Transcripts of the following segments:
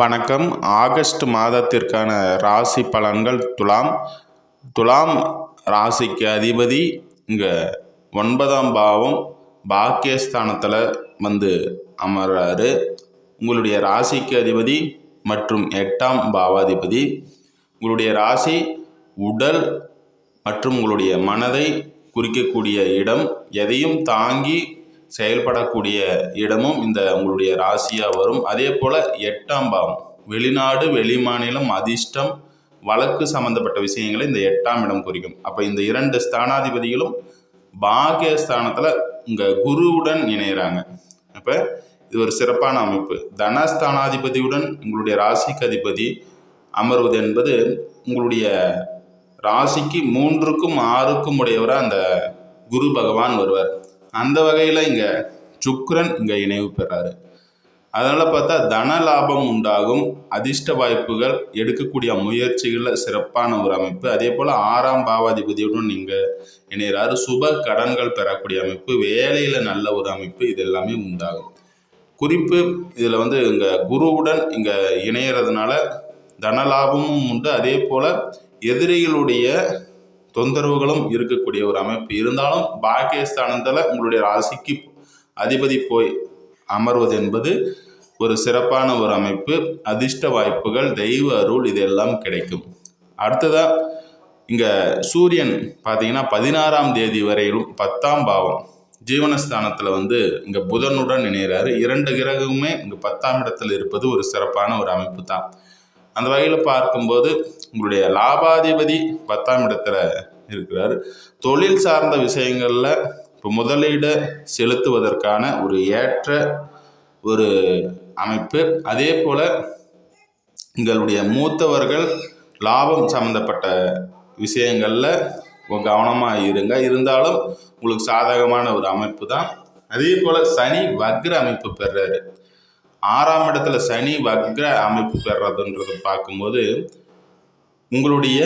வணக்கம். ஆகஸ்ட் மாதத்திற்கான ராசி பலன்கள் துலாம். துலாம் ராசிக்கு அதிபதி இங்கே ஒன்பதாம் பாவம் பாக்கியஸ்தானத்தில் வந்து அமர்றாரு. உங்களுடைய ராசிக்கு அதிபதி மற்றும் எட்டாம் பாவாதிபதி. உங்களுடைய ராசி உடல் மற்றும் உங்களுடைய மனதை குறிக்கக்கூடிய இடம். எதையும் தாங்கி செயல்படக்கூடிய இடமும் இந்த உங்களுடைய ராசியாக வரும். அதே போல் எட்டாம் பாவம் வெளிநாடு வெளிமாநிலம் அதிர்ஷ்டம் வழக்கு சம்பந்தப்பட்ட விஷயங்களை இந்த எட்டாம் இடம் குறிக்கும். அப்போ இந்த இரண்டு ஸ்தானாதிபதிகளும் பாகியஸ்தானத்தில் இங்கே குருவுடன் இணைகிறாங்க அப்போ இது ஒரு சிறப்பான அமைப்பு. தனஸ்தானாதிபதியுடன் உங்களுடைய ராசிக்கு அதிபதி அமர்வது என்பது உங்களுடைய ராசிக்கு மூன்றுக்கும் ஆறுக்கும் உடையவராக அந்த குரு பகவான் வருவார். அந்த வகையில் இங்கே சுக்ரன் இங்கே இணைவு பெறாரு. அதனால் பார்த்தா தன லாபம் உண்டாகும் அதிர்ஷ்ட வாய்ப்புகள் எடுக்கக்கூடிய முயற்சிகளில் சிறப்பான ஒரு அமைப்பு. அதே போல் ஆறாம் பாவாதிபதியுடன் இங்கே இணைகிறாரு சுப கடன்கள் பெறக்கூடிய அமைப்பு வேலையில் நல்ல ஒரு அமைப்பு இது எல்லாமே உண்டாகும். குறிப்பு இதில் வந்து இங்கே குருவுடன் இங்கே இணையறதுனால தனலாபமும் உண்டு. அதே போல் எதிரிகளுடைய தொந்தரவுகளும் இருக்கக்கூடிய ஒரு அமைப்பு. இருந்தாலும் பாக்கியஸ்தானத்தில் உங்களுடைய ராசிக்கு அதிபதி போய் அமர்வது என்பது ஒரு சிறப்பான ஒரு அமைப்பு. அதிர்ஷ்ட வாய்ப்புகள் தெய்வ அருள் இதெல்லாம் கிடைக்கும். அடுத்ததாக இங்கே சூரியன் பார்த்தீங்கன்னா பதினாறாம் தேதி வரையிலும் பத்தாம் பாவம். ஜீவனஸ்தானத்தில் வந்து இங்கே புதனுடன் இணைகிறாரு இரண்டு கிரகமுமே இங்கே பத்தாம் இடத்துல இருப்பது ஒரு சிறப்பான ஒரு அமைப்பு தான். அந்த வகையில் பார்க்கும்போது உங்களுடைய லாபாதிபதி பத்தாம் இடத்துல இருக்கிறார். தொழில் சார்ந்த விஷயங்களில் இப்போ முதலீடு செலுத்துவதற்கான ஒரு ஏற்ற ஒரு அமைப்பு. அதே போல் உங்களுடைய மூத்தவர்கள் லாபம் சம்மந்தப்பட்ட விஷயங்களில் கவனமாக இருங்க. இருந்தாலும் உங்களுக்கு சாதகமான ஒரு அமைப்பு தான். அதே போல் சனி வக்ர அமைப்பு பெறாரு. ஆறாம் இடத்துல சனி வக்ர அமைப்பு பெறதுன்றது பார்க்கும்போது உங்களுடைய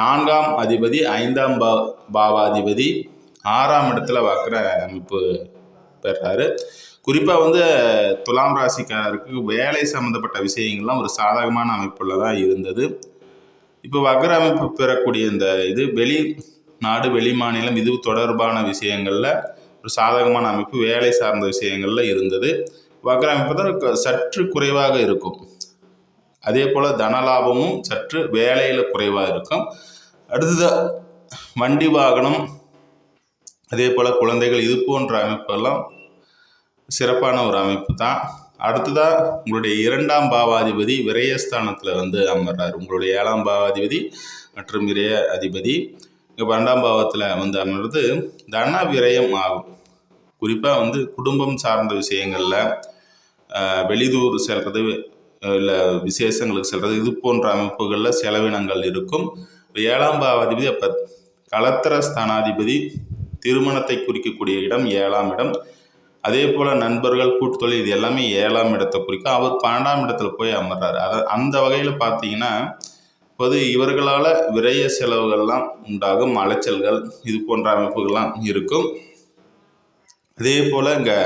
நான்காம் அதிபதி ஐந்தாம் பா பாவாதிபதி ஆறாம் இடத்துல வக்ர அமைப்பு பெறாரு. குறிப்பாக வந்து துலாம் ராசிக்காரருக்கு வேலை சம்மந்தப்பட்ட விஷயங்கள்லாம் ஒரு சாதகமான அமைப்பில் தான் இருந்தது. இப்போ வக்ர அமைப்பு பெறக்கூடிய இந்த இது வெளி நாடு வெளி மாநிலம் இது தொடர்பான விஷயங்களில் ஒரு சாதகமான அமைப்பு வேலை சார்ந்த விஷயங்களில் இருந்தது. வக்ர அமைப்பு தான் சற்று குறைவாக இருக்கும். அதே போல் தனலாபமும் சற்று வேலையில் குறைவாக இருக்கும். அடுத்தது வண்டி வாகனம் அதே போல் குழந்தைகள் இது போன்ற அமைப்பெல்லாம் சிறப்பான ஒரு அமைப்பு தான். அடுத்ததாக உங்களுடைய இரண்டாம் பாவாதிபதி விரயஸ்தானத்தில் வந்து அமர்றார். உங்களுடைய ஏழாம் பாவாதிபதி மற்றும் விரய அதிபதி. இங்கே பன்னெண்டாம் பாவத்தில் வந்து அமர்ந்து தன விரயம் ஆகும். குறிப்பாக வந்து குடும்பம் சார்ந்த விஷயங்களில் வெளிதூர் செல்வது இல்லை விசேஷங்களுக்கு செல்வது இது போன்ற அமைப்புகளில் செலவினங்கள் இருக்கும். ஏழாம் பாவாதிபதி அப்போ கலத்திர ஸ்தானாதிபதி திருமணத்தை குறிக்கக்கூடிய இடம் ஏழாம் இடம். அதே போல் நண்பர்கள் கூட்டுத்தொழில் இது எல்லாமே ஏழாம் இடத்தை குறிக்கும். அவர் பன்னெண்டாம் இடத்துல போய் அமர்றாரு. அதை அந்த வகையில் பார்த்தீங்கன்னா இப்போது இவர்களால் விரைய செலவுகள்லாம் உண்டாகும் அலைச்சல்கள் இது போன்ற அமைப்புகள்லாம் இருக்கும். அதே போல் இங்கே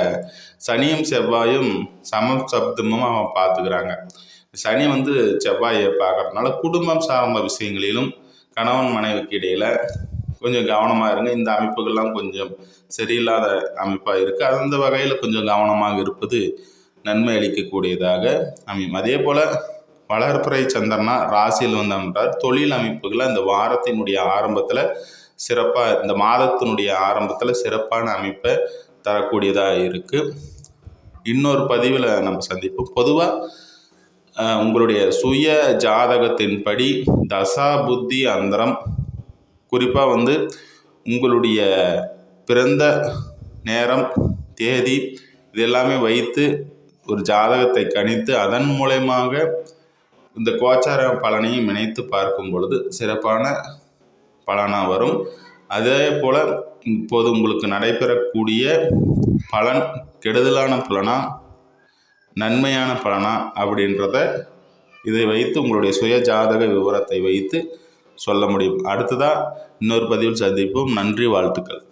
சனியும் செவ்வாயும் சம சப்தமும் அவன் பார்த்துக்கிறாங்க. சனி வந்து செவ்வாயை பார்க்கறதுனால குடும்பம் சார்ந்த விஷயங்களிலும் கணவன் மனைவிக்கு இடையில் கொஞ்சம் கவனமாக இருங்க. இந்த அமைப்புகள்லாம் கொஞ்சம் சரியில்லாத அமைப்பாக இருக்குது அந்த வகையில் கொஞ்சம் கவனமாக இருப்பது நன்மை அளிக்கக்கூடியதாக அமையும். அதே போல் வளர்ப்புறை சந்திரனா ராசியில் வந்து தொழில் அமைப்புகளை இந்த வாரத்தினுடைய ஆரம்பத்தில் சிறப்பாக இந்த மாதத்தினுடைய ஆரம்பத்தில் சிறப்பான அமைப்பை தரக்கூடியதாக இருக்குது இன்னொரு பதிவில் நம்ம சந்திப்போம். பொதுவாக உங்களுடைய சுய ஜாதகத்தின்படி தசா புத்தி அந்தரம் குறிப்பாக வந்து உங்களுடைய பிறந்த நேரம் தேதி இது எல்லாமே வைத்து ஒரு ஜாதகத்தை கணித்து அதன் மூலயமாக இந்த கோச்சார பலனையும் இணைத்து பார்க்கும் பொழுது சிறப்பான பலனாக வரும். அதே போல் இப்போது உங்களுக்கு நடைபெறக்கூடிய பலன் கெடுதலான பலனா நன்மையான பலனா அப்படின்றத இதை வைத்து உங்களுடைய சுய ஜாதக விவரத்தை வைத்து சொல்ல முடியும். அடுத்ததாக இன்னொரு பதிவில் சந்திப்போம். நன்றி வாழ்த்துக்கள்.